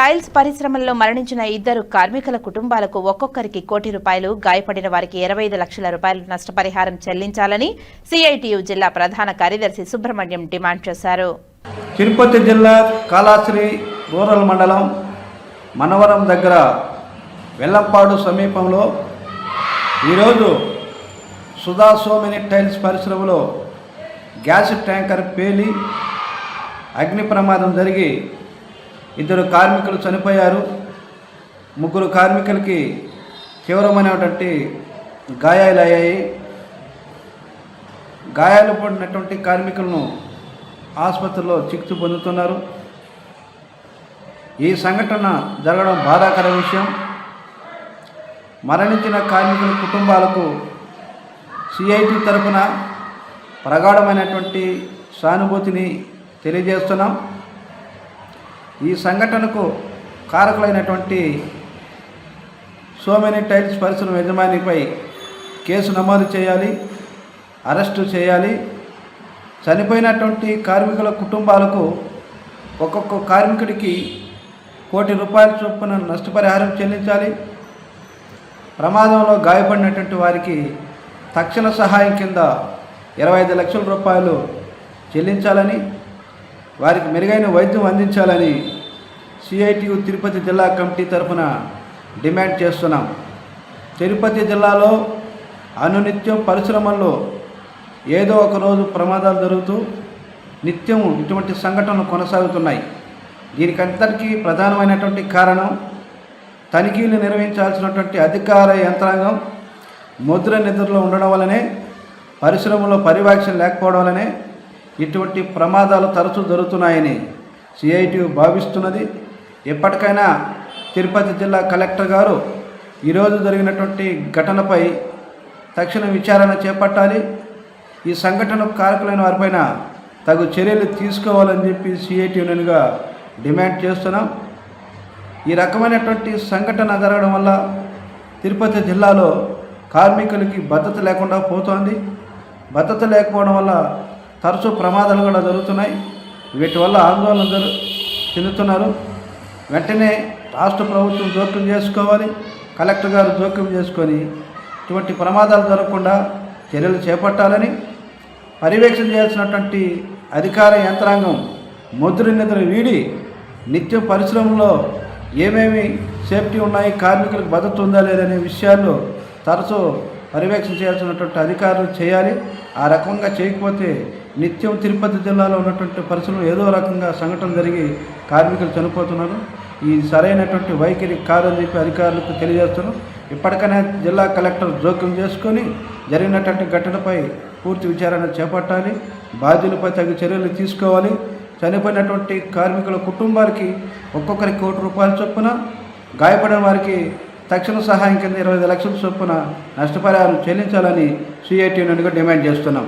Tiles పరిశ్రమల్లో మరణించిన ఇద్దరు కార్మికుల కుటుంబాలకు ఒక్కొక్కరికి కోటి రూపాయలు గాయపడిన వారికి ఇరవై ఐదు లక్షల రూపాయలు నష్టపరిహారం చెల్లించాలని సిఐటియు జిల్లా ప్రధాన కార్యదర్శి సుబ్రహ్మణ్యం డిమాండ్ చేశారు. తిరుపతి జిల్లా కాళాశ్రీ రూరల్ మండలం మనవరం దగ్గర వెల్లంపాడు సమీపంలో ఈరోజు సుధా సోమిని టైల్స్ పరిశ్రమలో గ్యాస్ ట్యాంకర్ పేలి అగ్ని ప్రమాదం జరిగి ఇద్దరు కార్మికులు చనిపోయారు. ముగ్గురు కార్మికులకి తీవ్రమైనటువంటి గాయాలు అయ్యాయి గాయాలు పడినటువంటి కార్మికులను ఆసుపత్రిలో చికిత్స పొందుతున్నారు. ఈ సంఘటన జరగడం బాధాకర విషయం. మరణించిన కార్మికుల కుటుంబాలకు సిఐటి తరఫున ప్రగాఢమైనటువంటి సానుభూతిని తెలియజేస్తున్నాం. ఈ సంఘటనకు కారకులైనటువంటి సోమెని టైల్స్ పరిశ్రమ యజమానిపై కేసు నమోదు చేయాలి అరెస్టు చేయాలి. చనిపోయినటువంటి కార్మికుల కుటుంబాలకు ఒక్కొక్క కార్మికుడికి కోటి రూపాయల చొప్పున నష్టపరిహారం చెల్లించాలి. ప్రమాదంలో గాయపడినటువంటి వారికి తక్షణ సహాయం కింద ఇరవై ఐదు లక్షల రూపాయలు చెల్లించాలని వారికి మెరుగైన వైద్యం అందించాలని సిఐటియు తిరుపతి జిల్లా కమిటీ తరఫున డిమాండ్ చేస్తున్నాం. తిరుపతి జిల్లాలో అనునిత్యం పరిశ్రమల్లో ఏదో ఒక రోజు ప్రమాదాలు జరుగుతూ నిత్యం ఇటువంటి సంఘటనలు కొనసాగుతున్నాయి. దీనికంతటికీ ప్రధానమైనటువంటి కారణం తనిఖీలు నిర్వహించాల్సినటువంటి అధికార యంత్రాంగం ముద్ర నిద్రలో ఉండడం వల్లనే పరిశ్రమలో పరివాక్షణ లేకపోవడం వల్లనే ఇటువంటి ప్రమాదాలు తరచూ జరుగుతున్నాయని సిఐటి భావిస్తున్నది. ఎప్పటికైనా తిరుపతి జిల్లా కలెక్టర్ గారు ఈరోజు జరిగినటువంటి ఘటనపై తక్షణ విచారణ చేపట్టాలి. ఈ సంఘటనకు కారకులైన వారిపైన తగు చర్యలు తీసుకోవాలని చెప్పి సిఐటి యూనియన్గా డిమాండ్ చేస్తున్నాం. ఈ రకమైనటువంటి సంఘటన జరగడం వల్ల తిరుపతి జిల్లాలో కార్మికులకి భద్రత లేకుండా పోతోంది. భద్రత లేకపోవడం వల్ల తరచూ ప్రమాదాలు కూడా జరుగుతున్నాయి. వీటి వల్ల ఆందోళన జరు చెందుతున్నారు. వెంటనే రాష్ట్ర ప్రభుత్వం జోక్యం చేసుకోవాలి. కలెక్టర్ గారు జోక్యం చేసుకొని ఇటువంటి ప్రమాదాలు జరగకుండా చర్యలు చేపట్టాలని పర్యవేక్షణ చేయాల్సినటువంటి అధికార యంత్రాంగం ముద్ర నిద్ర వీడి నిత్యం పరిశ్రమలో ఏమేమి సేఫ్టీ ఉన్నాయి కార్మికులకు భద్రత ఉందా లేదనే విషయాల్లో తరచూ పర్యవేక్షణ చేయాల్సినటువంటి అధికారులు చేయాలి. ఆ రకంగా చేయకపోతే నిత్యం తిరుపతి జిల్లాలో ఉన్నటువంటి పరిస్థితులు ఏదో రకంగా సంఘటన జరిగి కార్మికులు చనిపోతున్నారు. ఈ సరైనటువంటి వైఖరి కాదని చెప్పి అధికారులకు తెలియజేస్తున్నాం. ఇప్పటికైనా జిల్లా కలెక్టర్ జోక్యం చేసుకొని జరిగినటువంటి ఘటనపై పూర్తి విచారణ చేపట్టాలి. బాధ్యులపై తగు చర్యలు తీసుకోవాలి. చనిపోయినటువంటి కార్మికుల కుటుంబాలకి ఒక్కొక్కరికి కోటి రూపాయల చొప్పున గాయపడిన వారికి తక్షణ సహాయం కింద ఇరవై ఐదు లక్షల చొప్పున నష్టపరిహారం చెల్లించాలని సిఐటి నుండి డిమాండ్ చేస్తున్నాం.